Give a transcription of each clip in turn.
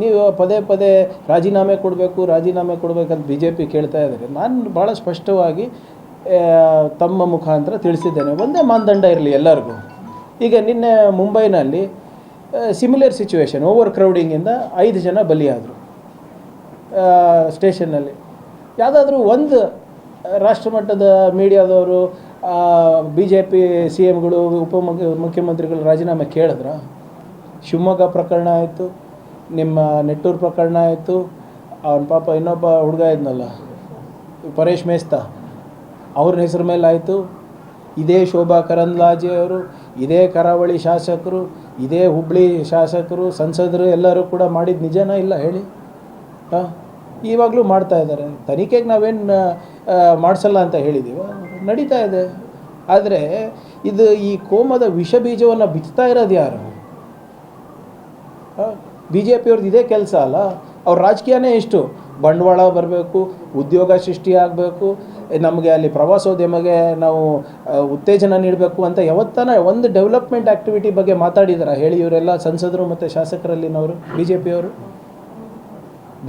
ನೀವು ಪದೇ ಪದೇ ರಾಜೀನಾಮೆ ಕೊಡಬೇಕು, ರಾಜೀನಾಮೆ ಕೊಡಬೇಕಂತ ಬಿ ಜೆ ಪಿ ಕೇಳ್ತಾ ಇದ್ದಾರೆ. ನಾನು ಭಾಳ ಸ್ಪಷ್ಟವಾಗಿ ತಮ್ಮ ಮುಖಾಂತರ ತಿಳಿಸಿದ್ದೇನೆ. ಒಂದೇ ಮಾನದಂಡ ಇರಲಿ ಎಲ್ಲರಿಗೂ. ಈಗ ನಿನ್ನೆ ಮುಂಬೈನಲ್ಲಿ ಸಿಮಿಲರ್ ಸಿಚುವೇಶನ್ ಓವರ್ ಕ್ರೌಡಿಂಗಿಂದ ಐದು ಜನ ಬಲಿಯಾದರು ಸ್ಟೇಷನ್ನಲ್ಲಿ. ಯಾವುದಾದ್ರೂ ಒಂದು ರಾಷ್ಟ್ರಮಟ್ಟದ ಮೀಡಿಯಾದವರು ಬಿ ಜೆ ಪಿ ಸಿ ಎಮ್ಗಳು ಉಪ ಮುಖ್ಯಮಂತ್ರಿಗಳು ರಾಜೀನಾಮೆ ಕೇಳಿದ್ರ? ಶಿವಮೊಗ್ಗ ಪ್ರಕರಣ ಆಯಿತು. ನಿಮ್ಮ ನೆಟ್ಟೂರು ಪ್ರಕರಣ ಆಯಿತು, ಅವನ ಪಾಪ ಇನ್ನೊಬ್ಬ ಹುಡುಗ ಇದ್ನಲ್ಲ, ಪರೇಶ್ ಮೇಸ್ತ, ಅವ್ರ ಹೆಸರು ಮೇಲೆ ಆಯಿತು. ಇದೇ ಶೋಭಾ ಕರಂದ್ಲಾಜೆ ಅವರು, ಇದೇ ಕರಾವಳಿ ಶಾಸಕರು, ಇದೇ ಹುಬ್ಳಿ ಶಾಸಕರು, ಸಂಸದರು ಎಲ್ಲರೂ ಕೂಡ ಮಾಡಿದ ನಿಜನಾ ಇಲ್ಲ ಹೇಳಿ? ಹಾಂ? ಇವಾಗಲೂ ಮಾಡ್ತಾ ಇದ್ದಾರೆ ತನಿಖೆಗೆ ನಾವೇನು ಮಾಡಿಸಲ್ಲ ಅಂತ ಹೇಳಿದ್ದೀವ ನಡೀತಾ ಇದೆ. ಆದರೆ ಇದು ಈ ಕೋಮದ ವಿಷ ಬೀಜವನ್ನು ಬಿತ್ತಾ ಇರೋದು ಯಾರು? ಬಿ ಜೆ ಪಿಯವ್ರದ್ದು ಇದೇ ಕೆಲಸ ಅಲ್ಲ? ಅವ್ರ ರಾಜಕೀಯನೇ ಇಷ್ಟು. ಬಂಡವಾಳ ಬರಬೇಕು, ಉದ್ಯೋಗ ಸೃಷ್ಟಿ ಆಗಬೇಕು, ನಮಗೆ ಅಲ್ಲಿ ಪ್ರವಾಸೋದ್ಯಮಗೆ ನಾವು ಉತ್ತೇಜನ ನೀಡಬೇಕು ಅಂತ ಯಾವತ್ತಾನ ಒಂದು ಡೆವಲಪ್ಮೆಂಟ್ ಆ್ಯಕ್ಟಿವಿಟಿ ಬಗ್ಗೆ ಮಾತಾಡಿದಾರ? ಹೇಳಿ ಇವರೆಲ್ಲ ಸಂಸದರು ಮತ್ತು ಶಾಸಕರಲ್ಲಿನವರು ಬಿ ಜೆ ಪಿಯವರು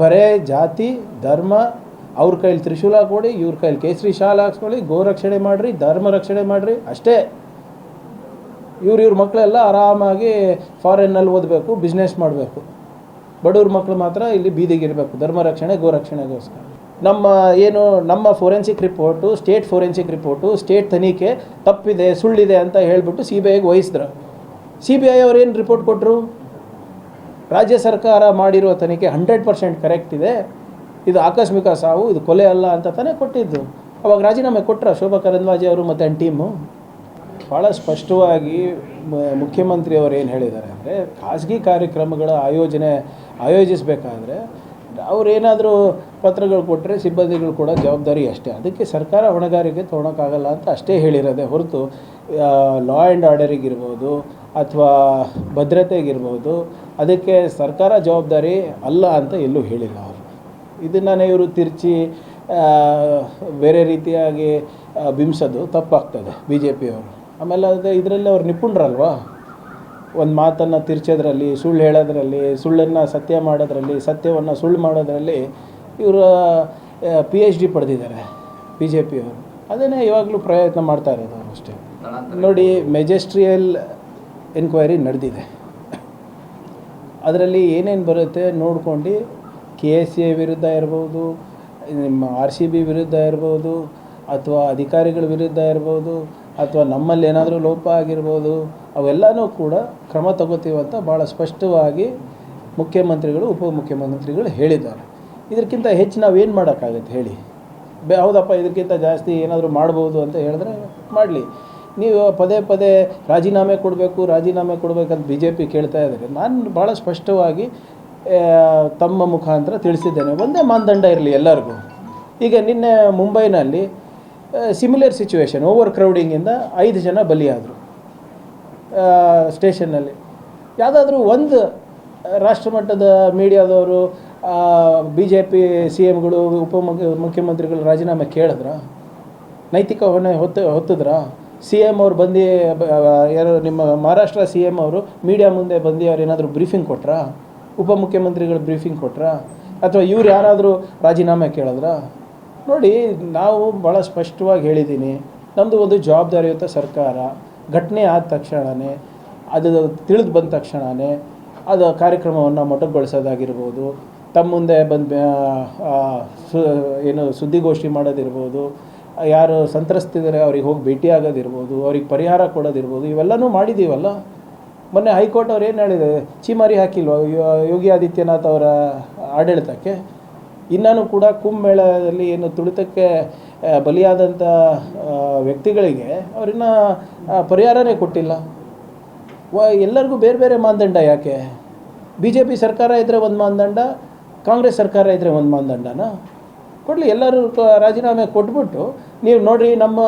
ಬರೇ ಜಾತಿ, ಧರ್ಮ, ಅವ್ರ ಕೈಲಿ ತ್ರಿಶೂಲ ಕೊಡಿ, ಇವ್ರ ಕೈಲಿ ಕೇಸರಿ ಶಾಲ ಹಾಕ್ಸ್ಕೊಳ್ಳಿ ಗೋ ರಕ್ಷಣೆ ಮಾಡಿರಿ, ಧರ್ಮ ರಕ್ಷಣೆ ಮಾಡಿರಿ, ಅಷ್ಟೇ. ಇವ್ರ ಇವ್ರ ಮಕ್ಕಳೆಲ್ಲ ಆರಾಮಾಗಿ ಫಾರಿನ್ನಲ್ಲಿ ಓದಬೇಕು ಬಿಸ್ನೆಸ್ ಮಾಡಬೇಕು. ಬಡವ್ರ ಮಕ್ಕಳು ಮಾತ್ರ ಇಲ್ಲಿ ಬೀದಿಗಿರಬೇಕು ಧರ್ಮ ರಕ್ಷಣೆ, ಗೋ ರಕ್ಷಣೆಗೋಸ್ಕರ. ನಮ್ಮ ಏನು, ನಮ್ಮ forensic report state forensic report state ತನಿಖೆ ತಪ್ಪಿದೆ, ಸುಳ್ಳಿದೆ ಅಂತ ಹೇಳಿಬಿಟ್ಟು ಸಿ ಬಿ ಐಗೆ ವಹಿಸಿದ್ರು. ಸಿ ಬಿ ಐ ಅವ್ರು ಏನು ರಿಪೋರ್ಟ್ ಕೊಟ್ಟರು ರಾಜ್ಯ ಸರ್ಕಾರ ಮಾಡಿರೋ ತನಿಖೆ ಹಂಡ್ರೆಡ್ ಪರ್ಸೆಂಟ್ ಕರೆಕ್ಟ್ ಇದೆ. ಇದು ಆಕಸ್ಮಿಕ ಸಾವು, ಇದು ಕೊಲೆ ಅಲ್ಲ ಅಂತ ತಾನೇ ಕೊಟ್ಟಿದ್ದು. ಅವಾಗ ರಾಜೀನಾಮೆ ಕೊಟ್ಟರು ಶೋಭಾ ಕರಂದ್ವಾಜಿ ಅವರು ಮತ್ತು ಟೀಮು ಭಾಳ ಸ್ಪಷ್ಟವಾಗಿ ಮುಖ್ಯಮಂತ್ರಿಯವರು ಏನು ಹೇಳಿದ್ದಾರೆ ಅಂದರೆ, ಖಾಸಗಿ ಕಾರ್ಯಕ್ರಮಗಳ ಆಯೋಜನೆ ಆಯೋಜಿಸಬೇಕಾದ್ರೆ, ಅವರೇನಾದರೂ ಪತ್ರಗಳು ಕೊಟ್ಟರೆ ಸಿಬ್ಬಂದಿಗಳು ಕೂಡ ಜವಾಬ್ದಾರಿ ಅಷ್ಟೇ. ಅದಕ್ಕೆ ಸರ್ಕಾರ ಹೊಣೆಗಾರಿಕೆ ತೊಗೊಳಕ್ಕಾಗಲ್ಲ ಅಂತ ಅಷ್ಟೇ ಹೇಳಿರೋದೇ ಹೊರತು ಲಾ ಆ್ಯಂಡ್ ಆರ್ಡರಿಗಿರ್ಬೋದು ಅಥವಾ ಭದ್ರತೆಗಿರ್ಬೋದು, ಅದಕ್ಕೆ ಸರ್ಕಾರ ಜವಾಬ್ದಾರಿ ಅಲ್ಲ ಅಂತ ಎಲ್ಲೂ ಹೇಳಿಲ್ಲ ಅವರು. ಇದನ್ನು ಇವರು ತಿರ್ಚಿ ಬೇರೆ ರೀತಿಯಾಗಿ ಬಿಂಬಿಸೋದು ತಪ್ಪಾಗ್ತದೆ ಬಿ ಜೆ ಪಿಯವರು ಆಮೇಲೆ ಅದೇ ಇದರಲ್ಲಿ ಅವ್ರು ನಿಪುಣರಲ್ವಾ? ಒಂದು ಮಾತನ್ನು ತಿರ್ಚೋದ್ರಲ್ಲಿ, ಸುಳ್ಳು ಹೇಳೋದ್ರಲ್ಲಿ, ಸುಳ್ಳನ್ನು ಸತ್ಯ ಮಾಡೋದ್ರಲ್ಲಿ, ಸತ್ಯವನ್ನು ಸುಳ್ಳು ಮಾಡೋದ್ರಲ್ಲಿ ಇವರು ಪಿ ಎಚ್ ಡಿ ಪಡೆದಿದ್ದಾರೆ ಬಿ ಜೆ ಪಿಯವರು ಅದನ್ನೇ ಇವಾಗಲೂ ಪ್ರಯತ್ನ ಮಾಡ್ತಾ ಇರೋದು ಅಷ್ಟೇ. ನೋಡಿ ಮೆಜೆಸ್ಟ್ರಿಯಲ್ ಎನ್ಕ್ವೈರಿ ನಡೆದಿದೆ. ಅದರಲ್ಲಿ ಏನೇನು ಬರುತ್ತೆ ನೋಡ್ಕೊಂಡು ಕೆ ಎಸ್ ಎ ವಿರುದ್ಧ ಇರ್ಬೋದು, ನಿಮ್ಮ ಆರ್ ಸಿ ಬಿ ವಿರುದ್ಧ ಇರ್ಬೋದು, ಅಥವಾ ಅಧಿಕಾರಿಗಳ ವಿರುದ್ಧ ಇರ್ಬೋದು ಅಥವಾ ನಮ್ಮಲ್ಲಿ ಏನಾದರೂ ಲೋಪ ಆಗಿರ್ಬೋದು, ಅವೆಲ್ಲನೂ ಕೂಡ ಕ್ರಮ ತಗೋತೀವಂತ ಭಾಳ ಸ್ಪಷ್ಟವಾಗಿ ಮುಖ್ಯಮಂತ್ರಿಗಳು, ಉಪಮುಖ್ಯಮಂತ್ರಿಗಳು ಹೇಳಿದ್ದಾರೆ. ಇದಕ್ಕಿಂತ ಹೆಚ್ಚು ನಾವೇನು ಮಾಡೋಕ್ಕಾಗತ್ತೆ ಹೇಳಿ? ಬೆ, ಹೌದಪ್ಪ, ಇದಕ್ಕಿಂತ ಜಾಸ್ತಿ ಏನಾದರೂ ಮಾಡ್ಬೋದು ಅಂತ ಹೇಳಿದ್ರೆ ಮಾಡಲಿ. ನೀವು ಪದೇ ಪದೇ ರಾಜೀನಾಮೆ ಕೊಡಬೇಕು, ರಾಜೀನಾಮೆ ಕೊಡಬೇಕಂತ ಬಿ ಜೆ ಪಿ ಕೇಳ್ತಾ ಇದ್ದಾರೆ. ನಾನು ಭಾಳ ಸ್ಪಷ್ಟವಾಗಿ ತಮ್ಮ ಮುಖಾಂತರ ತಿಳಿಸಿದ್ದೇನೆ. ಒಂದೇ ಮಾನದಂಡ ಇರಲಿ ಎಲ್ಲರಿಗೂ. ಈಗ ನಿನ್ನೆ ಮುಂಬೈನಲ್ಲಿ ಸಿಮಿಲರ್ ಸಿಚುವೇಶನ್ ಓವರ್ ಕ್ರೌಡಿಂಗಿಂದ ಐದು ಜನ ಬಲಿಯಾದರು. ಸ್ಟೇಷನ್ನಲ್ಲಿ ಯಾವುದಾದ್ರೂ ಒಂದು ರಾಷ್ಟ್ರಮಟ್ಟದ ಮೀಡಿಯಾದವರು ಬಿ ಜೆ ಪಿ ಸಿ ಎಮ್ಗಳು ಉಪ ಮುಖ್ಯಮಂತ್ರಿಗಳು ರಾಜೀನಾಮೆ ಕೇಳಿದ್ರ? ನೈತಿಕ ಹೊಣೆ ಹೊತ್ತು, ಹೊತ್ತಿದ್ರಾ? ಸಿ ಎಂ ಅವ್ರು ಬಂದು ಯಾರು ನಿಮ್ಮ ಮಹಾರಾಷ್ಟ್ರ ಸಿ ಎಂ ಅವರು ಮೀಡಿಯಾ ಮುಂದೆ ಬಂದು ಅವ್ರು ಏನಾದರೂ ಬ್ರೀಫಿಂಗ್ ಕೊಟ್ರಾ? ಉಪಮುಖ್ಯಮಂತ್ರಿಗಳು ಬ್ರೀಫಿಂಗ್ ಕೊಟ್ರಾ? ಅಥವಾ ಇವ್ರು ಯಾರಾದರೂ ರಾಜೀನಾಮೆ ಕೇಳಿದ್ರಾ? ನೋಡಿ, ನಾವು ಭಾಳ ಸ್ಪಷ್ಟವಾಗಿ ಹೇಳಿದ್ದೀನಿ. ನಮ್ಮದು ಒಂದು ಜವಾಬ್ದಾರಿಯುತ ಸರ್ಕಾರ. ಘಟನೆ ಆದ ತಕ್ಷಣವೇ ಅದು ತಿಳಿದು ಬಂದ ತಕ್ಷಣವೇ ಅದು ಕಾರ್ಯಕ್ರಮವನ್ನು ಮೊಟಕುಗೊಳಿಸೋದಾಗಿರ್ಬೋದು. ತಮ್ಮ ಮುಂದೆ ಬಂದು ಸು, ಏನು ಸುದ್ದಿಗೋಷ್ಠಿ ಮಾಡೋದಿರ್ಬೋದು. ಯಾರು ಸಂತ್ರಸ್ತಿದ್ದಾರೆ, ಅವ್ರಿಗೆ ಹೋಗಿ ಭೇಟಿ ಆಗೋದಿರ್ಬೋದು, ಅವ್ರಿಗೆ ಪರಿಹಾರ ಕೊಡೋದಿರ್ಬೋದು, ಇವೆಲ್ಲನೂ ಮಾಡಿದ್ದೀವಲ್ಲ? ಮೊನ್ನೆ ಹೈಕೋರ್ಟ್ ಅವ್ರು ಏನು ಹೇಳಿದೆ? ಚೀಮಾರಿ ಹಾಕಿಲ್ವ? ಯೋಗಿ ಆದಿತ್ಯನಾಥ್ ಅವರ ಆಡಳಿತಕ್ಕೆ? ಇನ್ನೂ ಕೂಡ ಕುಂಭಮೇಳದಲ್ಲಿ ಏನು ತುಳಿತಕ್ಕೆ ಬಲಿಯಾದಂಥ ವ್ಯಕ್ತಿಗಳಿಗೆ ಅವರಿನ್ನ ಪರಿಹಾರನೇ ಕೊಟ್ಟಿಲ್ಲ. ವ, ಎಲ್ಲರಿಗೂ ಬೇರೆ ಬೇರೆ ಮಾನದಂಡ ಯಾಕೆ? ಬಿ ಜೆ ಪಿ ಸರ್ಕಾರ ಇದ್ದರೆ ಒಂದು ಮಾನದಂಡ, ಕಾಂಗ್ರೆಸ್ ಸರ್ಕಾರ ಇದ್ದರೆ ಒಂದು ಮಾನದಂಡನ? ಕೊಡಲಿ, ಎಲ್ಲರೂ ರಾಜೀನಾಮೆ ಕೊಟ್ಬಿಟ್ಟು, ನೀವು ನೋಡಿರಿ ನಮ್ಮ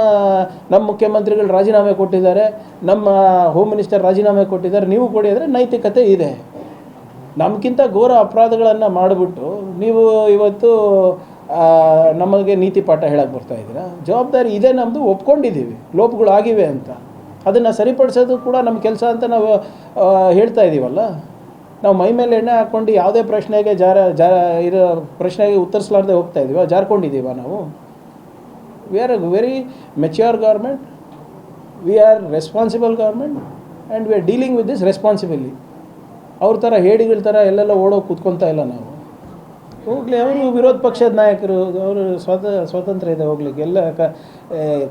ನಮ್ಮ ಮುಖ್ಯಮಂತ್ರಿಗಳು ರಾಜೀನಾಮೆ ಕೊಟ್ಟಿದ್ದಾರೆ, ನಮ್ಮ ಹೋಮ್ ಮಿನಿಸ್ಟರ್ ರಾಜೀನಾಮೆ ಕೊಟ್ಟಿದ್ದಾರೆ, ನೀವು ಕೊಡಿ ಅಂದರೆ ನೈತಿಕತೆ ಇದೆ. ನಮಗಿಂತ ಘೋರ ಅಪರಾಧಗಳನ್ನು ಮಾಡಿಬಿಟ್ಟು ನೀವು ಇವತ್ತು ನಮಗೆ ನೀತಿ ಪಾಠ ಹೇಳಕ್ಕೆ ಬರ್ತಾ ಇದ್ದೀರಾ? ಜವಾಬ್ದಾರಿ ಇದೆ ನಮ್ಮದು ಒಪ್ಕೊಂಡಿದ್ದೀವಿ. ಲೋಪಗಳು ಆಗಿವೆ ಅಂತ. ಅದನ್ನು ಸರಿಪಡಿಸೋದು ಕೂಡ ನಮ್ಮ ಕೆಲಸ ಅಂತ ನಾವು ಹೇಳ್ತಾ ಇದ್ದೀವಲ್ಲ ನಾವು ಮೈ ಮೇಲೆ ಎಣ್ಣೆ ಹಾಕ್ಕೊಂಡು ಯಾವುದೇ ಪ್ರಶ್ನೆಗೆ ಜಾರ ಜಾರ, ಇರೋ ಪ್ರಶ್ನೆಗೆ ಉತ್ತರಿಸಲಾರ್ದೆ ಹೋಗ್ತಾ ಇದೀವ? ಜಾರ್ಕೊಂಡಿದ್ದೀವ ನಾವು? We are a very mature government we are responsible government and we are dealing with this responsibly ಅವ್ರ ಥರ ಹೇಡಿಗಳ ಥರ ಎಲ್ಲೆಲ್ಲ ಓಡೋಗಿ ಕೂತ್ಕೊತಾ ಇಲ್ಲ ನಾವು. ಹೋಗಲಿ, ಅವರು ವಿರೋಧ ಪಕ್ಷದ ನಾಯಕರು, ಅವರು ಸ್ವತ, ಸ್ವಾತಂತ್ರ್ಯ ಇದೆ ಹೋಗ್ಲಿಕ್ಕೆ. ಎಲ್ಲ ಕ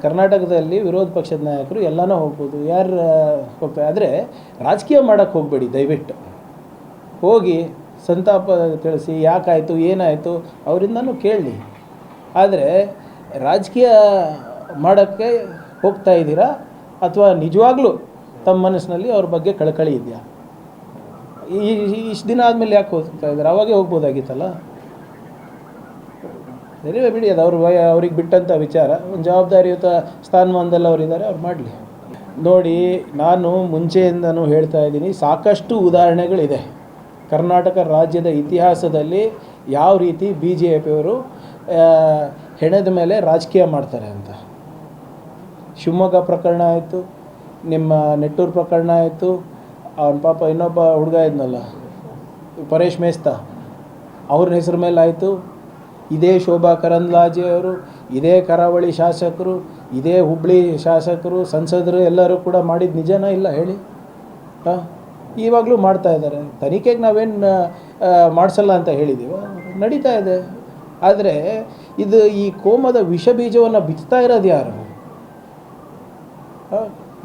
ಕರ್ನಾಟಕದಲ್ಲಿ ವಿರೋಧ ಪಕ್ಷದ ನಾಯಕರು ಎಲ್ಲನೂ ಹೋಗ್ಬೋದು. ಯಾರು ಹೋಗ್ತಾರೆ ಆದರೆ ರಾಜಕೀಯ ಮಾಡೋಕ್ಕೆ ಹೋಗಬೇಡಿ, ದಯವಿಟ್ಟು. ಹೋಗಿ ಸಂತಾಪ ತಿಳಿಸಿ, ಯಾಕಾಯಿತು, ಏನಾಯಿತು, ಅವರಿಂದನೂ ಕೇಳಿ. ಆದರೆ ರಾಜಕೀಯ ಮಾಡೋಕ್ಕೆ ಹೋಗ್ತಾ ಇದ್ದೀರಾ ಅಥವಾ ನಿಜವಾಗ್ಲೂ ತಮ್ಮ ಮನಸ್ಸಿನಲ್ಲಿ ಅವ್ರ ಬಗ್ಗೆ ಕಳಕಳಿ ಇದೆಯಾ? ಈ ಇಷ್ಟು ದಿನ ಆದಮೇಲೆ ಯಾಕೆ ಹೋಗ್ತಾ ಇದ್ದಾರೆ ಅವಾಗೇ ಹೋಗ್ಬೋದಾಗಿತ್ತಲ್ಲ? ಸರಿ ಬಿಡಿ, ಅದು ಅವ್ರ ಅವ್ರಿಗೆ ಬಿಟ್ಟಂಥ ವಿಚಾರ. ಒಂದು ಜವಾಬ್ದಾರಿಯುತ ಸ್ಥಾನಮಾನದಲ್ಲಿ ಅವರಿದ್ದಾರೆ ಅವ್ರು ಮಾಡಲಿ. ನೋಡಿ, ನಾನು ಮುಂಚೆಯಿಂದನೂ ಹೇಳ್ತಾ ಇದ್ದೀನಿ, ಸಾಕಷ್ಟು ಉದಾಹರಣೆಗಳಿದೆ. ಕರ್ನಾಟಕ ರಾಜ್ಯದ ಇತಿಹಾಸದಲ್ಲಿ ಯಾವ ರೀತಿ ಬಿ ಜೆ ಪಿಯವರು ಹೆಣದ ಮೇಲೆ ರಾಜಕೀಯ ಮಾಡ್ತಾರೆ ಅಂತ. ಶಿವಮೊಗ್ಗ ಪ್ರಕರಣ ಆಯಿತು, ನಿಮ್ಮ ನೆಟ್ಟೂರು ಪ್ರಕರಣ ಆಯಿತು ಅವನ ಪಾಪ ಇನ್ನೊಬ್ಬ ಹುಡುಗ ಇದ್ನಲ್ಲ, ಪರೇಶ್ ಮೇಸ್ತ. ಅವ್ರ ಹೆಸರು ಮೇಲೆ ಆಯಿತು. ಇದೇ ಶೋಭಾ ಕರಂದ್ಲಾಜೆ ಅವರು, ಇದೇ ಕರಾವಳಿ ಶಾಸಕರು, ಇದೇ ಹುಬ್ಳಿ ಶಾಸಕರು, ಸಂಸದರು ಎಲ್ಲರೂ ಕೂಡ ಮಾಡಿದ ನಿಜನಾ ಇಲ್ಲ ಹೇಳಿ? ಹಾಂ? ಇವಾಗಲೂ ಮಾಡ್ತಾ ಇದ್ದಾರೆ ತನಿಖೆಗೆ ನಾವೇನು ಮಾಡಿಸಲ್ಲ ಅಂತ ಹೇಳಿದ್ದೀವ ನಡೀತಾ ಇದೆ. ಆದರೆ ಇದು ಈ ಕೋಮದ ವಿಷ ಬೀಜವನ್ನು ಬಿತ್ತಾ ಇರೋದು ಯಾರು?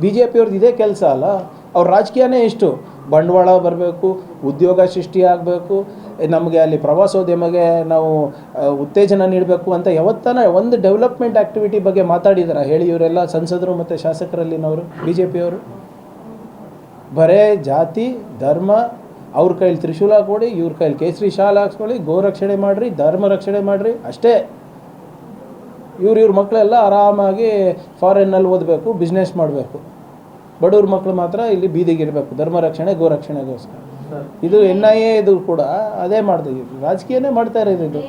ಬಿ ಜೆ ಪಿಯವ್ರದ್ದು ಇದೇ ಕೆಲಸ ಅಲ್ಲ? ಅವ್ರ ರಾಜಕೀಯನೇ ಇಷ್ಟು. ಬಂಡವಾಳ ಬರಬೇಕು, ಉದ್ಯೋಗ ಸೃಷ್ಟಿ ಆಗಬೇಕು, ನಮಗೆ ಅಲ್ಲಿ ಪ್ರವಾಸೋದ್ಯಮಗೆ ನಾವು ಉತ್ತೇಜನ ನೀಡಬೇಕು ಅಂತ ಯಾವತ್ತಾನ ಒಂದು ಡೆವಲಪ್ಮೆಂಟ್ ಆ್ಯಕ್ಟಿವಿಟಿ ಬಗ್ಗೆ ಮಾತಾಡಿದಾರ. ಹೇಳಿ ಇವರೆಲ್ಲ ಸಂಸದರು ಮತ್ತು ಶಾಸಕರಲ್ಲಿನವರು ಬಿ ಜೆ ಪಿಯವರು ಬರೇ ಜಾತಿ, ಧರ್ಮ, ಅವ್ರ ಕೈಲಿ ತ್ರಿಶೂಲ ಕೊಡಿ ಇವ್ರ ಕೈಲಿ ಕೇಸರಿ ಶಾಲ್ ಹಾಕ್ಸ್ಕೊಳ್ಳಿ ಗೋ ರಕ್ಷಣೆ ಮಾಡಿರಿ, ಧರ್ಮ ರಕ್ಷಣೆ ಮಾಡಿರಿ, ಅಷ್ಟೇ. ಇವ್ರು ಇವ್ರ ಮಕ್ಕಳೆಲ್ಲ ಆರಾಮಾಗಿ ಫಾರಿನ್ನಲ್ಲಿ ಓದಬೇಕು ಬಿಸ್ನೆಸ್ ಮಾಡಬೇಕು. ಬಡವ್ರ ಮಕ್ಕಳು ಮಾತ್ರ ಇಲ್ಲಿ ಬೀದಿಗಿರಬೇಕು ಧರ್ಮ ರಕ್ಷಣೆ ಗೋ ರಕ್ಷಣೆಗೋಸ್ಕರ. ಇದು ಎನ್ ಐ ಎ ಇದು ಕೂಡ ಅದೇ ಮಾಡ್ತೀವಿ ರಾಜಕೀಯನೇ ಮಾಡ್ತಾ ಇರೋದು ಇದು.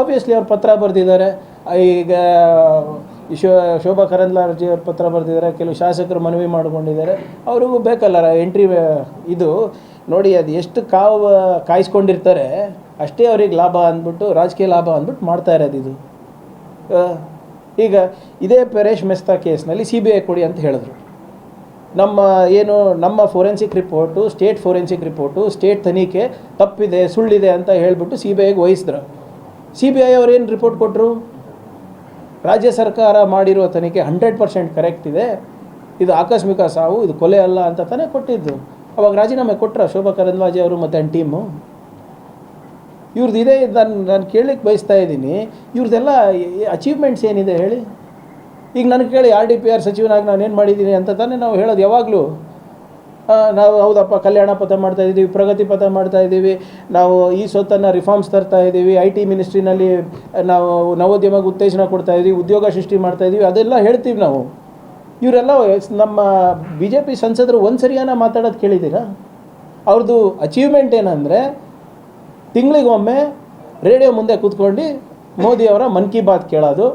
ಆಬ್ವಿಯಸ್ಲಿ ಅವ್ರು ಪತ್ರ ಬರೆದಿದ್ದಾರೆ. ಈಗ ಶೋ ಶೋಭಾ ಕರಂದ್ಲಾರ್ಜಿ ಅವ್ರು ಪತ್ರ ಬರೆದಿದ್ದಾರೆ. ಕೆಲವು ಶಾಸಕರು ಮನವಿ ಮಾಡಿಕೊಂಡಿದ್ದಾರೆ. ಅವ್ರಿಗೂ ಬೇಕಲ್ಲ ಎಂಟ್ರಿ ಇದು. ನೋಡಿ ಅದು ಎಷ್ಟು ಕಾವು ಕಾಯಿಸ್ಕೊಂಡಿರ್ತಾರೆ ಅಷ್ಟೇ ಅವ್ರಿಗೆ ಲಾಭ ಅಂದ್ಬಿಟ್ಟು ರಾಜಕೀಯ ಲಾಭ ಅಂದ್ಬಿಟ್ಟು ಮಾಡ್ತಾ ಇರೋದು ಇದು. ಈಗ ಇದೇ ಪರೇಶ್ ಮೆಸ್ತಾ ಕೇಸ್ನಲ್ಲಿ ಸಿ ಬಿ ಐ ಕೊಡಿ ಅಂತ ಹೇಳಿದ್ರು. ನಮ್ಮ ಏನು, ನಮ್ಮ forensic report state forensic report state ತನಿಖೆ ತಪ್ಪಿದೆ, ಸುಳ್ಳಿದೆ ಅಂತ ಹೇಳಿಬಿಟ್ಟು ಸಿ ಬಿ ಐಗೆ ವಹಿಸಿದ್ರು. ಸಿ ಬಿ ಐ ಏನು ರಿಪೋರ್ಟ್ ಕೊಟ್ಟರು ರಾಜ್ಯ ಸರ್ಕಾರ ಮಾಡಿರೋ ತನಿಖೆ ಹಂಡ್ರೆಡ್ ಪರ್ಸೆಂಟ್ ಕರೆಕ್ಟ್ ಇದೆ. ಇದು ಆಕಸ್ಮಿಕ ಸಾವು, ಇದು ಕೊಲೆ ಅಲ್ಲ ಅಂತ ತಾನೇ ಕೊಟ್ಟಿದ್ದು. ಅವಾಗ ರಾಜೀನಾಮೆ ಕೊಟ್ಟರು ಶೋಭಾ ಕರಂದ್ವಾಜೆ ಅವರು ಮತ್ತು ಟೀಮು ಇವ್ರದ್ದು ಇದೇ, ನಾನು ನಾನು ಕೇಳಲಿಕ್ಕೆ ಬಯಸ್ತಾ ಇದ್ದೀನಿ. ಇವ್ರದ್ದೆಲ್ಲ ಅಚೀವ್ಮೆಂಟ್ಸ್ ಏನಿದೆ ಹೇಳಿ? ಈಗ ನನಗೆ ಕೇಳಿ, ಆರ್ ಡಿ ಪಿ ಆರ್ ಸಚಿವನಾಗಿ ನಾನು ಏನು ಮಾಡಿದ್ದೀನಿ ಅಂತ ತಾನೇ ನಾವು ಹೇಳೋದು ಯಾವಾಗಲೂ. ನಾವು ಹೌದಪ್ಪ, ಕಲ್ಯಾಣ ಪಥ ಮಾಡ್ತಾ ಇದ್ದೀವಿ, ಪ್ರಗತಿ ಪಥ ಮಾಡ್ತಾ ಇದ್ದೀವಿ. ನಾವು ಈ ಸ್ವತ್ತನ್ನು ರಿಫಾರ್ಮ್ಸ್ ತರ್ತಾ ಇದ್ದೀವಿ. ಐ ಟಿ ಮಿನಿಸ್ಟ್ರಿನಲ್ಲಿ ನಾವು ನವೋದ್ಯಮಕ್ಕೆ ಉತ್ತೇಜನ ಕೊಡ್ತಾ ಇದ್ದೀವಿ, ಉದ್ಯೋಗ ಸೃಷ್ಟಿ ಮಾಡ್ತಾ ಇದ್ದೀವಿ. ಅದೆಲ್ಲ ಹೇಳ್ತೀವಿ ನಾವು. ಇವರೆಲ್ಲ ನಮ್ಮ ಬಿ ಜೆ ಪಿ ಸಂಸದರು ಒಂದು ಸರಿಯಾನ ಮಾತಾಡೋದು ಕೇಳಿದ್ದೀರಾ? ಅವ್ರದ್ದು ಅಚೀವ್ಮೆಂಟ್ ಏನಂದರೆ ತಿಂಗಳಿಗೊಮ್ಮೆ ರೇಡಿಯೋ ಮುಂದೆ ಕೂತ್ಕೊಂಡು ಮೋದಿಯವರ ಮನ್ ಕಿ ಬಾತ್ ಕೇಳೋದು.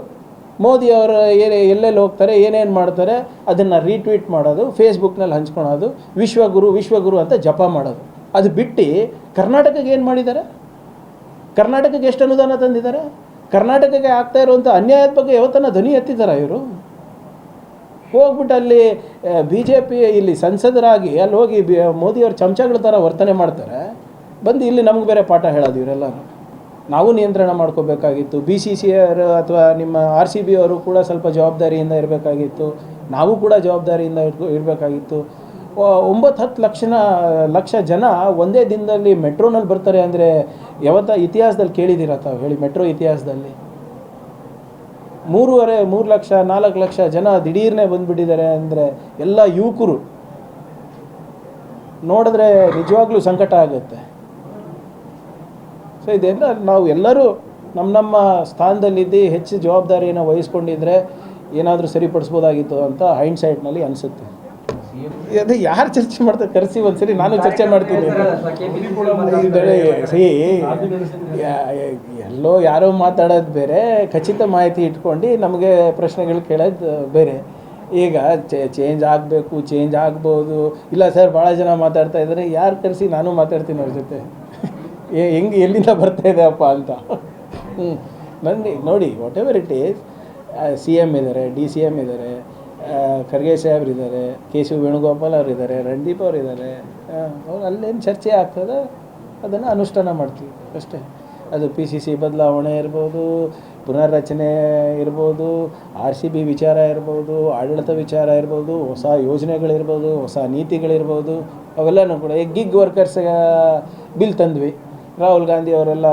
ಮೋದಿಯವರ ಏನು ಎಲ್ಲೆಲ್ಲಿ ಹೋಗ್ತಾರೆ, ಏನೇನು ಮಾಡ್ತಾರೆ, ಅದನ್ನು ರೀಟ್ವೀಟ್ ಮಾಡೋದು, ಫೇಸ್ಬುಕ್ನಲ್ಲಿ ಹಂಚ್ಕೊಳೋದು, ವಿಶ್ವಗುರು ವಿಶ್ವಗುರು ಅಂತ ಜಪ ಮಾಡೋದು. ಅದು ಬಿಟ್ಟು ಕರ್ನಾಟಕಕ್ಕೆ ಏನು ಮಾಡಿದ್ದಾರೆ? ಕರ್ನಾಟಕಕ್ಕೆ ಎಷ್ಟು ಅನುದಾನ ತಂದಿದ್ದಾರೆ? ಕರ್ನಾಟಕಕ್ಕೆ ಆಗ್ತಾ ಇರುವಂಥ ಅನ್ಯಾಯದ ಬಗ್ಗೆ ಯಾವತ್ತನ್ನ ಧ್ವನಿ ಎತ್ತಿದ್ದಾರೆ ಇವರು? ಹೋಗ್ಬಿಟ್ಟು ಅಲ್ಲಿ ಬಿ ಜೆ ಪಿ ಇಲ್ಲಿ ಸಂಸದರಾಗಿ ಅಲ್ಲಿ ಹೋಗಿ ಬಿ ಮೋದಿಯವ್ರ ಚಮಚಗಳ ಥರ ವರ್ತನೆ ಮಾಡ್ತಾರೆ. ಬಂದು ಇಲ್ಲಿ ನಮ್ಗೆ ಬೇರೆ ಪಾಠ ಹೇಳೋದು ಇವರೆಲ್ಲ ನಾವು ನಿಯಂತ್ರಣ ಮಾಡ್ಕೋಬೇಕಾಗಿತ್ತು. ಬಿ ಸಿ ಸಿ ಅವರು ಅಥವಾ ನಿಮ್ಮ ಆರ್ ಸಿ ಬಿ ಅವರು ಕೂಡ ಸ್ವಲ್ಪ ಜವಾಬ್ದಾರಿಯಿಂದ ಇರಬೇಕಾಗಿತ್ತು. ನಾವು ಕೂಡ ಜವಾಬ್ದಾರಿಯಿಂದ ಇರಬೇಕಾಗಿತ್ತು. ಒಂಬತ್ತು ಹತ್ತು ಲಕ್ಷನ, ಲಕ್ಷ ಜನ ಒಂದೇ ದಿನದಲ್ಲಿ ಮೆಟ್ರೋನಲ್ಲಿ ಬರ್ತಾರೆ ಅಂದರೆ ಯಾವತ್ತ ಇತಿಹಾಸದಲ್ಲಿ ಕೇಳಿದ್ದೀರ ತಾವು? ಹೇಳಿ, ಮೆಟ್ರೋ ಇತಿಹಾಸದಲ್ಲಿ. ಮೂರುವರೆ, ಮೂರು ಲಕ್ಷ, ನಾಲ್ಕು ಲಕ್ಷ ಜನ ದಿಢೀರ್ನೇ ಬಂದುಬಿಟ್ಟಿದ್ದಾರೆ ಅಂದರೆ ಎಲ್ಲ ಯುವಕರು. ನೋಡಿದ್ರೆ ನಿಜವಾಗ್ಲೂ ಸಂಕಟ ಆಗುತ್ತೆ. ಸೊ ಇದೆಲ್ಲ ನಾವು ಎಲ್ಲರೂ ನಮ್ಮ ನಮ್ಮ ಸ್ಥಾನದಲ್ಲಿದ್ದು ಹೆಚ್ಚು ಜವಾಬ್ದಾರಿಯನ್ನು ವಹಿಸ್ಕೊಂಡಿದ್ರೆ ಏನಾದರೂ ಸರಿಪಡಿಸ್ಬೋದಾಗಿತ್ತು ಅಂತ ಹೈಂಡ್ ಸೈಡ್ನಲ್ಲಿ ಅನಿಸುತ್ತೆ. ಅದೇ ಯಾರು ಚರ್ಚೆ ಮಾಡ್ತಾರೆ? ಕರೆಸಿ ಒಂದ್ಸರಿ, ನಾನು ಚರ್ಚೆ ಮಾಡ್ತೀನಿ. ಸರಿ ಎಲ್ಲೋ ಯಾರೋ ಮಾತಾಡೋದು ಬೇರೆ, ಖಚಿತ ಮಾಹಿತಿ ಇಟ್ಕೊಂಡು ನಮಗೆ ಪ್ರಶ್ನೆಗಳು ಕೇಳೋದು ಬೇರೆ. ಈಗ ಚೇಂಜ್ ಆಗಬೇಕು ಚೇಂಜ್ ಆಗ್ಬೋದು. ಇಲ್ಲ ಸರ್ ಭಾಳ ಜನ ಮಾತಾಡ್ತಾ ಇದ್ದಾರೆ. ಯಾರು ಕರೆಸಿ, ನಾನು ಮಾತಾಡ್ತೀನಿ ಅವ್ರ ಜೊತೆ. ಹೆಂಗೆ ಎಲ್ಲಿಂದ ಬರ್ತಾ ಇದೆ ಅಪ್ಪ ಅಂತ. ಹ್ಞೂ ನೋಡಿ whatever it is C M ಇದ್ದಾರೆ ಡಿ ಸಿ ಎಂ ಇದ್ದಾರೆ ಖರ್ಗೆ ಸಾಹೇಬ್ರು ಇದ್ದಾರೆ ಕೆ ಸಿ ವೇಣುಗೋಪಾಲ್ ಅವ್ರು ಇದ್ದಾರೆ ರಣದೀಪ್ ಅವ್ರು ಇದ್ದಾರೆ ಅವ್ರು ಅಲ್ಲೇನು ಚರ್ಚೆ ಆಗ್ತದೆ ಅದನ್ನು ಅನುಷ್ಠಾನ ಮಾಡ್ತೀವಿ ಅಷ್ಟೇ. ಅದು ಪಿ ಸಿ ಸಿ ಬದಲಾವಣೆ ಇರ್ಬೋದು, ಪುನರ್ರಚನೆ ಇರ್ಬೋದು ಆರ್ ಸಿ ಬಿ ವಿಚಾರ ಇರ್ಬೋದು, ಆಡಳಿತ ವಿಚಾರ ಇರ್ಬೋದು, ಹೊಸ ಯೋಜನೆಗಳಿರ್ಬೋದು, ಹೊಸ ನೀತಿಗಳಿರ್ಬೋದು, ಅವೆಲ್ಲನೂ ಕೂಡ ಎಗ್ಗಿಗ್ ಗಿಗ್ ವರ್ಕರ್ಸ್ ಬಿಲ್ ತಂದ್ವಿ. ರಾಹುಲ್ ಗಾಂಧಿ ಅವರೆಲ್ಲ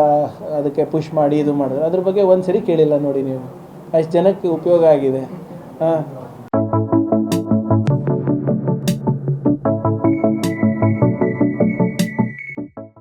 ಅದಕ್ಕೆ ಪುಷ್ ಮಾಡಿ ಇದು ಮಾಡಿದ್ರು. ಅದ್ರ ಬಗ್ಗೆ ಒಂದು ಸರಿ ಕೇಳಿಲ್ಲ ನೋಡಿ ನೀವು. ಅಷ್ಟು ಜನಕ್ಕೆ ಉಪಯೋಗ ಆಗಿದೆ. ಹಾಂ.